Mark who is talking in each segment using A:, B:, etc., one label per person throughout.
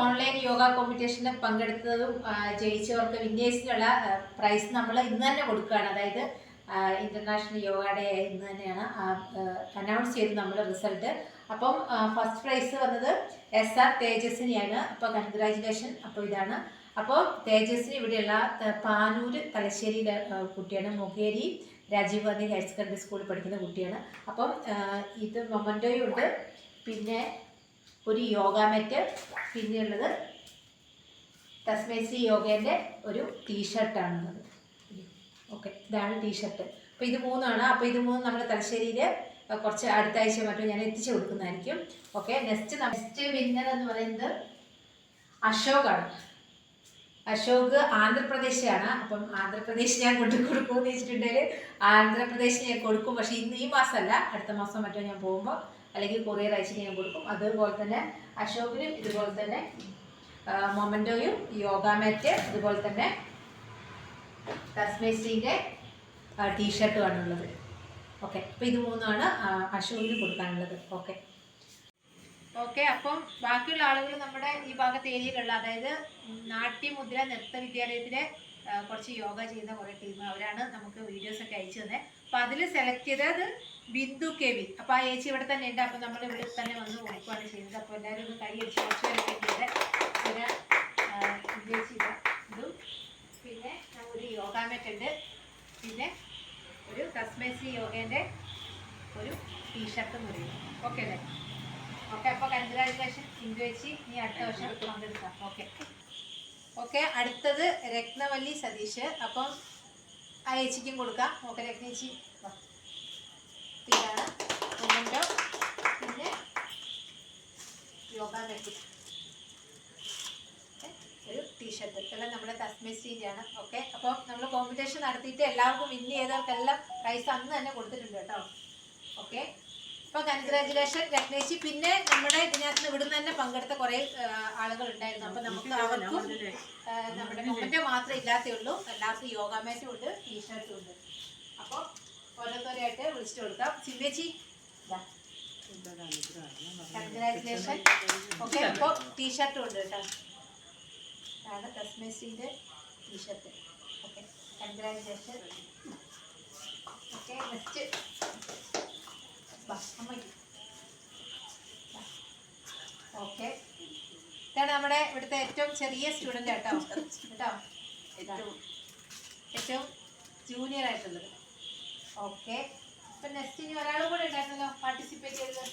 A: Online yoga കോമ്പറ്റീഷനിൽ പങ്കെടുത്തതും ജയിച്ചവർക്ക് വിന്നേഴ്സിനുള്ള പ്രൈസ് നമ്മൾ ഇന്ന് തന്നെ കൊടുക്കുകയാണ്. അതായത് ഇന്റർനാഷണൽ യോഗ ഡേ ഇന്ന് തന്നെയാണ്. അനൗൺസ് ചെയ്ത് നമ്മൾ റിസൾട്ട് അപ്പം ഫസ്റ്റ് പ്രൈസ് വന്നത് എസ് ആർ തേജസ്വിനിയാണ് അപ്പോൾ കൺഗ്രാജുലേഷൻ അപ്പോൾ ഇതാണ്. അപ്പോൾ തേജസ്വിനി ഇവിടെയുള്ള പാനൂർ തലശ്ശേരിയിലെ കുട്ടിയാണ് മുഖേരി. രാജീവ് ഗാന്ധി ഹയർ സെക്കൻഡറി സ്കൂളിൽ പഠിക്കുന്ന കുട്ടിയാണ്. അപ്പം ഇത് മൊമന്റോയും ഉണ്ട് പിന്നെ ഒരു യോഗ മെറ്റ് പിന്നെയുള്ളത് തസ്മേശ്രീ യോഗേന്റെ ഒരു ടീഷർട്ടാണുള്ളത്. ഓക്കെ ഇതാണ് ടീഷർട്ട്. അപ്പോൾ ഇത് മൂന്നാണ്. അപ്പോൾ ഇത് മൂന്ന് നമ്മുടെ തലശ്ശേരിയിൽ കുറച്ച് അടുത്ത ആഴ്ച മറ്റും ഞാൻ എത്തിച്ചു കൊടുക്കുന്നതായിരിക്കും. ഓക്കെ നെക്സ്റ്റ് നെക്സ്റ്റ് വിന്നർ എന്ന് പറയുന്നത് അശോകാണ്. അശോക് ആന്ധ്രാപ്രദേശാണ് അപ്പം ആന്ധ്രാപ്രദേശ് ഞാൻ കൊണ്ടു കൊടുക്കുമെന്ന് വെച്ചിട്ടുണ്ടെങ്കിൽ ആന്ധ്രാപ്രദേശ് ഞാൻ കൊടുക്കും. പക്ഷേ ഇന്ന് ഈ മാസമല്ല. അടുത്ത മാസം മറ്റോ ഞാൻ പോകുമ്പോൾ അല്ലെങ്കിൽ കൊറിയർ അയച്ച് ഞാൻ കൊടുക്കും. അതുപോലെ തന്നെ അശോകിനും ഇതുപോലെ തന്നെ മൊമന്റോയും യോഗ മാറ്റ് അതുപോലെ തന്നെ തസ്മേശ്രീന്റെ ടീഷർട്ടുമാണുള്ളത് ഓക്കെ അപ്പോൾ ഇത് മൂന്നാണ് അശോകിന് കൊടുക്കാനുള്ളത്. ഓക്കെ ഓക്കെ അപ്പം ബാക്കിയുള്ള ആളുകൾ നമ്മുടെ ഈ ഭാഗത്ത് ഏരിയയിലുള്ള അതായത് നാട്യമുദ്ര നൃത്ത വിദ്യാലയത്തിലെ കുറച്ച് യോഗ ചെയ്യുന്ന കുറേ ടീം അവരാണ് നമുക്ക് വീഡിയോസൊക്കെ അയച്ചു തന്നെ. അപ്പം അതിൽ സെലക്ട് ചെയ്തത് ബിന്ദു കെ വി. അപ്പോൾ ആ ചേച്ചി ഇവിടെ തന്നെ ഉണ്ട്. അപ്പോൾ നമ്മൾ ഇവിടെ തന്നെ വന്ന് നോക്കുകയാണ് ചെയ്യുന്നത്. അപ്പോൾ എല്ലാവരും ഒന്ന് കൈ അടിച്ച് കുറച്ച് പേരൊക്കെ ചേച്ചി ഇതാ പിന്നെ ഒരു യോഗ മാറ്റ് ഉണ്ട്. പിന്നെ ഒരു തസ്മേശ്രീ യോഗേന്റെ ഒരു ടീഷർട്ട് മുറിയും ഓക്കെ അല്ലേ? ഓക്കെ അപ്പോൾ കൺഗ്രാജുലേഷൻ ഇന്ത്യ ചേച്ചി നീ അടുത്ത വർഷം പങ്കെടുക്കാം. ഓക്കെ ഓക്കെ അടുത്തത് രത്നവല്ലി സതീഷ്. അപ്പം ആ ചേച്ചിക്കും കൊടുക്കാം. ഓക്കെ രത്നേച്ചി. ഇതാണ് പിന്നെ യോഗ ഒരു ടീഷർട്ട്. ഇതെല്ലാം നമ്മുടെ തസ്മേശ്രീന്റെയാണ് ഓക്കെ അപ്പോൾ നമ്മൾ കോമ്പറ്റീഷൻ നടത്തിയിട്ട് എല്ലാവർക്കും വിൻ ചെയ്തവർക്കെല്ലാം പ്രൈസ് അന്ന് തന്നെ കൊടുത്തിട്ടുണ്ട് കേട്ടോ. ഓക്കെ. അപ്പോൾ കൺഗ്രാജുലേഷൻ രത്നേശി പിന്നെ നമ്മുടെ ഇതിനകത്ത് ഇവിടുന്ന് തന്നെ പങ്കെടുത്ത കുറേ ആളുകൾ ഉണ്ടായിരുന്നു അപ്പോൾ നമുക്ക് അവർക്കും നമ്മുടെ മുമ്പിന്റെ മാത്രമേ ഇല്ലാത്തേ ഉള്ളൂ എല്ലാവർക്കും യോഗ മാറ്റും ഉണ്ട് ടീഷർട്ടും ഉണ്ട്. അപ്പോൾ ഓരോരുത്തരെയായിട്ട് വിളിച്ചു കൊടുക്കാം. ചിമ്മേച്ചി കൺഗ്രാജുലേഷൻ ഓക്കെ അപ്പോൾ ടീഷർട്ടും ഉണ്ട് കേട്ടോ. ആണ് തസ്മേസിന്റെ T shirt. Okay congratulation okay next okay ഇതാണ് നമ്മുടെ ഇവിടുത്തെ ഏറ്റവും ചെറിയ സ്റ്റുഡന്റ് കേട്ടോ കേട്ടോ? ഏറ്റവും ഏറ്റവും ജൂനിയർ ആയിട്ടുള്ളത്. ഓക്കെ ഇപ്പൊ നെക്സ്റ്റ് ഇനി ഒരാളും കൂടെ ഉണ്ടായിരുന്നല്ലോ പാർട്ടിസിപ്പേറ്റ് ചെയ്തത്.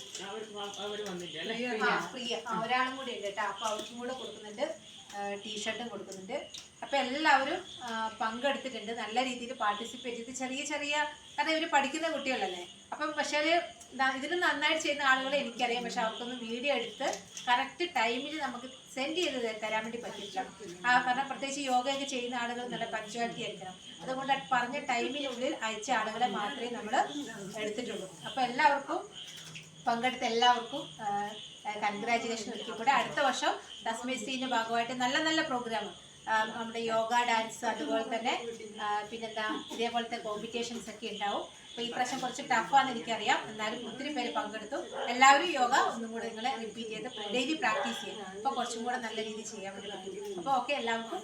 A: പ്രിയ ആ ഒരാളും കൂടി ഉണ്ട് കേട്ടോ. അപ്പൊ അവർക്കും കൂടെ കൊടുക്കുന്നുണ്ട്. ടീഷർട്ടും കൊടുക്കുന്നുണ്ട്. അപ്പോൾ എല്ലാവരും പങ്കെടുത്തിട്ടുണ്ട്. നല്ല രീതിയിൽ പാർട്ടിസിപ്പേറ്റ് ചെയ്ത് ചെറിയ ചെറിയ കാരണം ഇവർ പഠിക്കുന്ന കുട്ടികളല്ലേ? അപ്പം പക്ഷേ ഇതിന് നന്നായിട്ട് ചെയ്യുന്ന ആളുകളെ എനിക്കറിയാം. പക്ഷെ അവർക്കൊന്ന് വീഡിയോ എടുത്ത് കറക്റ്റ് ടൈമിൽ നമുക്ക് സെൻഡ് ചെയ്ത് തരാൻ വേണ്ടി പറ്റില്ല. ആ കാരണം പ്രത്യേകിച്ച് യോഗയൊക്കെ ചെയ്യുന്ന ആളുകൾ നല്ല പഞ്ച്വാലിറ്റി ആയിരിക്കണം. അതുകൊണ്ട് പറഞ്ഞ ടൈമിനുള്ളിൽ അയച്ച ആളുകളെ മാത്രമേ നമ്മൾ എടുത്തിട്ടുള്ളൂ. അപ്പോൾ എല്ലാവർക്കും പങ്കെടുത്ത എല്ലാവർക്കും കൺഗ്രാജുലേഷൻ ഒരിക്കൽ കൂടെ അടുത്ത വർഷം തസ്മിസ്റ്റിന്റെ ഭാഗമായിട്ട് നല്ല നല്ല പ്രോഗ്രാം നമ്മുടെ യോഗ ഡാൻസ് അതുപോലെ തന്നെ പിന്നെന്താ ഇതേപോലത്തെ കോമ്പറ്റീഷൻസ് ഒക്കെ ഉണ്ടാവും. അപ്പോൾ ഈ പ്രശ്നം കുറച്ച് ടഫാന്ന് എനിക്കറിയാം. എന്നാലും ഒത്തിരി പേര് പങ്കെടുത്തു. എല്ലാവരും യോഗ ഒന്നും കൂടെ നിങ്ങൾ റിപ്പീറ്റ് ചെയ്ത് ഡെയിലി പ്രാക്ടീസ് ചെയ്യും അപ്പോൾ കുറച്ചും കൂടെ നല്ല രീതിയിൽ ചെയ്യാൻ വേണ്ടി പറ്റും. അപ്പോൾ ഓക്കെ എല്ലാവർക്കും